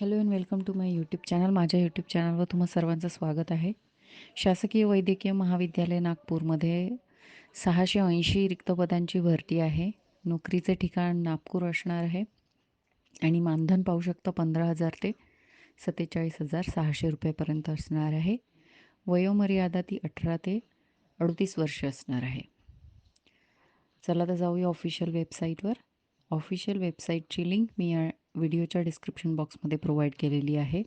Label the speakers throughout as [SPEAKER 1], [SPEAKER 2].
[SPEAKER 1] Hello and welcome to my YouTube channel माझ्या YouTube चॅनलवर तुम्हा सर्वांचं स्वागत आहे. शासकीय वैद्यकीय महाविद्यालय नागपूरमध्ये सहाशे ऐंशी रिक्त पदांची भरती आहे. नोकरीचे ठिकाण नागपूर असणार आहे. आणि मानधन पाहू शकता पंधरा हजार ते सत्तेचाळीस हजार सहाशे रुपयापर्यंत असणार आहे. वयोमर्यादा ती अठरा ते अडतीस वर्ष असणार आहे. चला तर जाऊया ऑफिशियल वेबसाईटवर ऑफिशियल वेबसाईटची लिंक मी या व्हिडिओच्या डिस्क्रिप्शन बॉक्समध्ये प्रोव्हाइड केलेली आहे.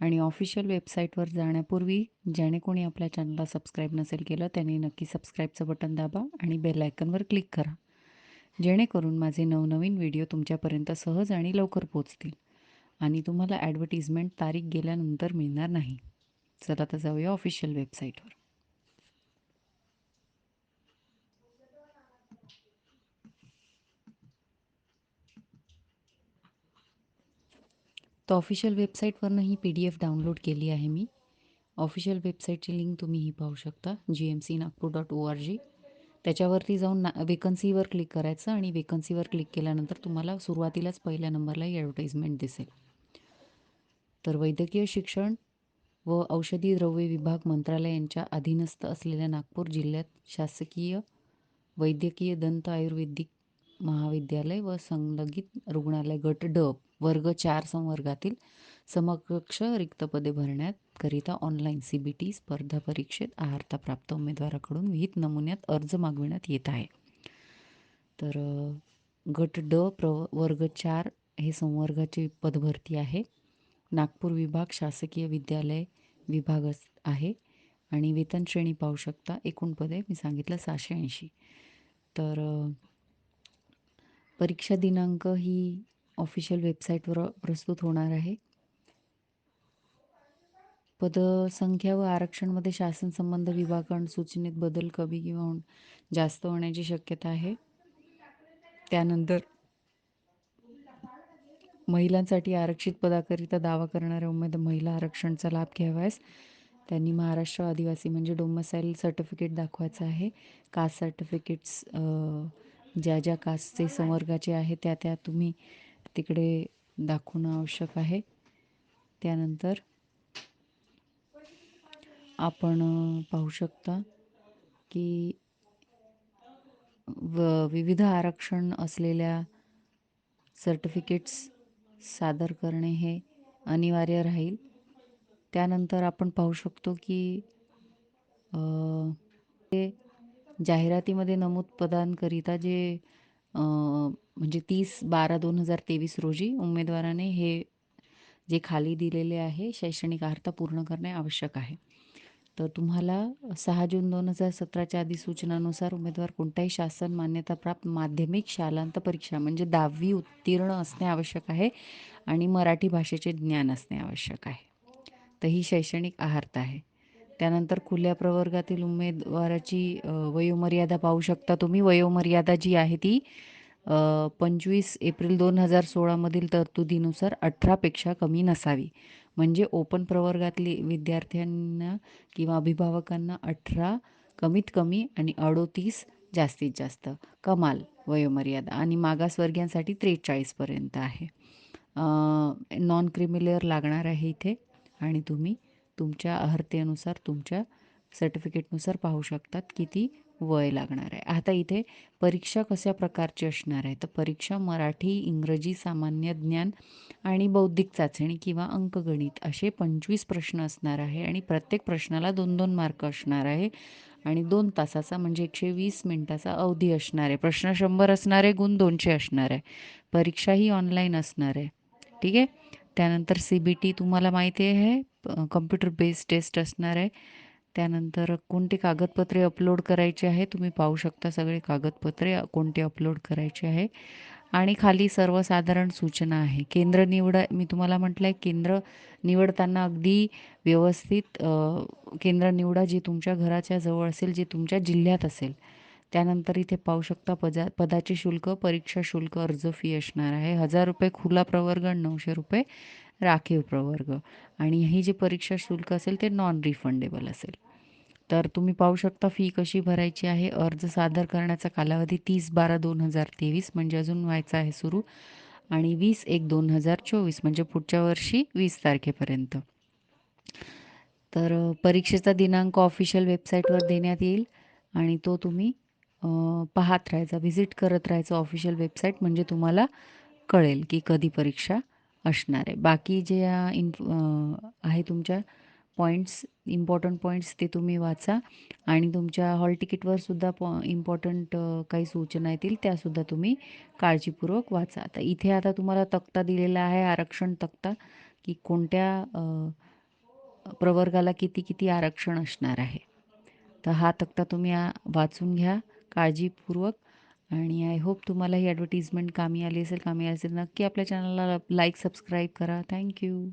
[SPEAKER 1] आणि ऑफिशियल वेबसाईटवर जाण्यापूर्वी ज्याने कोणी आपल्या चॅनलला सबस्क्राईब नसेल केलं त्यांनी नक्की सबस्क्राईबचं बटन दाबा आणि बेल आयकनवर क्लिक करा. जेणेकरून माझे नवनवीन व्हिडिओ तुमच्यापर्यंत सहज आणि लवकर पोचतील आणि तुम्हाला ॲडव्हर्टिजमेंट तारीख गेल्यानंतर मिळणार नाही. चला तर जाऊया ऑफिशियल वेबसाईटवर. तर ऑफिशियल वेबसाईटवरनं ही पी डी एफ डाउनलोड केली आहे मी. ऑफिशियल वेबसाईटची लिंक तुम्हीही पाहू शकता G M C Nagpur dot O R G त्याच्यावरती जाऊन ना वेकन्सीवर क्लिक करायचं आणि वेकन्सीवर क्लिक केल्यानंतर तुम्हाला सुरुवातीलाच पहिल्या नंबरला ही ॲडव्हर्टाईजमेंट दिसेल. तर वैद्यकीय शिक्षण व औषधी द्रव्य विभाग मंत्रालय यांच्या अधीनस्थ असलेल्या नागपूर जिल्ह्यात शासकीय वैद्यकीय दंत आयुर्वेदिक महाविद्यालय व संलगित रुग्णालय गट ड वर्ग चार संवर्गातील समकक्ष रिक्त पदे भरण्याकरिता ऑनलाईन सी बी टी स्पर्धा परीक्षेत आहारता प्राप्त उमेदवाराकडून विहित नमुन्यात अर्ज मागविण्यात येत आहे. तर गट ड प्र वर्ग चार हे संवर्गाची पदभरती आहे. नागपूर विभाग शासकीय विद्यालय विभाग आहे. आणि वेतन श्रेणी पाहू शकता एकूण पदे मी सांगितलं सहाशे ऐंशी. तर परीक्षा दिनांक ही ऑफिशियल वेबसाईटवर प्रस्तुत होणार आहे. पदसंख्या व आरक्षणमध्ये शासन संबंध विभागां सूचनेत बदल कमी किंवा जास्त होण्याची शक्यता आहे. त्यानंतर महिलांसाठी आरक्षित पदाकरिता दावा करणाऱ्या उमेद महिला आरक्षणचा लाभ घ्यावायस त्यांनी महाराष्ट्र आदिवासी म्हणजे डोमसाईल सर्टिफिकेट दाखवायचं आहे. कास्ट सर्टिफिकेट्स ज्या ज्या कास्टचे संवर्गाचे आहे त्या त्या तुम्ही तिकडे दाखवणं आवश्यक आहे. त्यानंतर आपण पाहू शकता की व विविध आरक्षण असलेल्या सर्टिफिकेट्स सादर करणे हे अनिवार्य राहील. त्यानंतर आपण पाहू शकतो की ते जाहिरातीमध्ये नमूद पदांकरिता जे म्हणजे तीस बारा दोन हजार तेवीस रोजी उमेदवाराने हे जे खाली दिलेले आहे शैक्षणिक अर्हता पूर्ण करणे आवश्यक आहे. तर तुम्हाला सहा जून दोन हजार सतराच्या अधिसूचनानुसार उमेदवार कोणत्याही शासन मान्यताप्राप्त माध्यमिक शालांत परीक्षा म्हणजे दहावी उत्तीर्ण असणे आवश्यक आहे आणि मराठी भाषेचे ज्ञान असणे आवश्यक आहे. तर ही शैक्षणिक आहारता आहे. त्यानंतर खुल्या प्रवर्गातील उमेदवाराची वयोमर्यादा पाहू शकता तुम्ही. वयोमर्यादा जी आहे ती पंचवीस एप्रिल दोन हजार सोळामधील तरतुदीनुसार अठरापेक्षा कमी नसावी. म्हणजे ओपन प्रवर्गातली विद्यार्थ्यांना किंवा अभिभावकांना अठरा कमीत कमी आणि अडोतीस जास्तीत जास्त. कमाल वयोमर्यादा. आणि मागासवर्गीयांसाठी त्रेचाळीसपर्यंत आहे. नॉन क्रिमिलेअर लागणार आहे इथे. आणि तुम्ही तुमच्या अर्हतेनुसार तुमच्या सर्टिफिकेटनुसार पाहू शकतात किती वय लागणार आहे. आता इथे परीक्षा कशा प्रकारची असणार आहे? तर परीक्षा मराठी इंग्रजी सामान्य ज्ञान आणि बौद्धिक चाचणी किंवा अंकगणित असे पंचवीस प्रश्न असणार आहे आणि प्रत्येक प्रश्नाला दोन दोन मार्क असणार आहे आणि दोन तासाचा म्हणजे एकशे वीस मिनटाचा अवधी असणार आहे. प्रश्न शंभर असणार आहे गुण दोनशे असणार आहे. परीक्षा ही ऑनलाईन असणार आहे. ठीक आहे? त्यानंतर सी बी टी तुम्हाला माहिती आहे. कम्प्युटर बेस्ड टेस्ट असणार आहे. त्यानंतर कोणती कागदपत्रे अपलोड करायची आहे तुम्ही पाहू शकता सगळे कागदपत्रे कोणते अपलोड करायचे आहे. आणि खाली सर्वसाधारण सूचना आहे. केंद्र निवडा मी तुम्हाला म्हटलं आहे केंद्र निवडताना अगदी व्यवस्थित केंद्र निवडा जे तुमच्या घराच्या जवळ असेल जे तुमच्या जिल्ह्यात असेल. त्यानंतर इथे पाहू शकता पदा पदाचे शुल्क परीक्षा शुल्क अर्ज फी असणार आहे. हजार रुपये खुला प्रवर्ग नऊशे रुपये. राखीव प्रवर्ग. आणि ही जी परीक्षा शुल्क असेल ते नॉन रिफंडेबल असेल. तर तुम्ही पाहू शकता फी कशी भरायची आहे? अर्ज सादर करण्याचा कालावधी तीस बारा दोन हजार तेवीस म्हणजे अजून व्हायचा आहे सुरू. आणि वीस एक दोन हजार चोवीस म्हणजे पुढच्या वर्षी वीस तारखेपर्यंत. तर परीक्षेचा दिनांक ऑफिशियल वेबसाईटवर देण्यात येईल. आणि तो तुम्ही पाहत राहायचा व्हिजिट करत राहायचं ऑफिशियल वेबसाईट म्हणजे तुम्हाला कळेल की कधी परीक्षा असणार आहे. बाकी जे अ, इन्फ आहे तुमच्या पॉईंट्स इम्पॉर्टंट पॉईंट्स ते तुम्ही वाचा आणि तुमच्या हॉल तिकीटवर सुद्धा पॉ इम्पॉर्टंट काही सूचना येतील त्यासुद्धा तुम्ही काळजीपूर्वक वाचा. तर इथे आता तुम्हाला तक्ता दिलेला आहे आरक्षण तक्ता की कोणत्या प्रवर्गाला किती किती आरक्षण असणार आहे. तर हा तक्ता तुम्ही वाचून घ्या काळजीपूर्वक आणि आय होप तुम्हाला ही ॲडव्हर्टिजमेंट कामी आली असेल कामी आली असेल नक्की आपल्या चॅनलला लाईक सबस्क्राईब करा. थँक्यू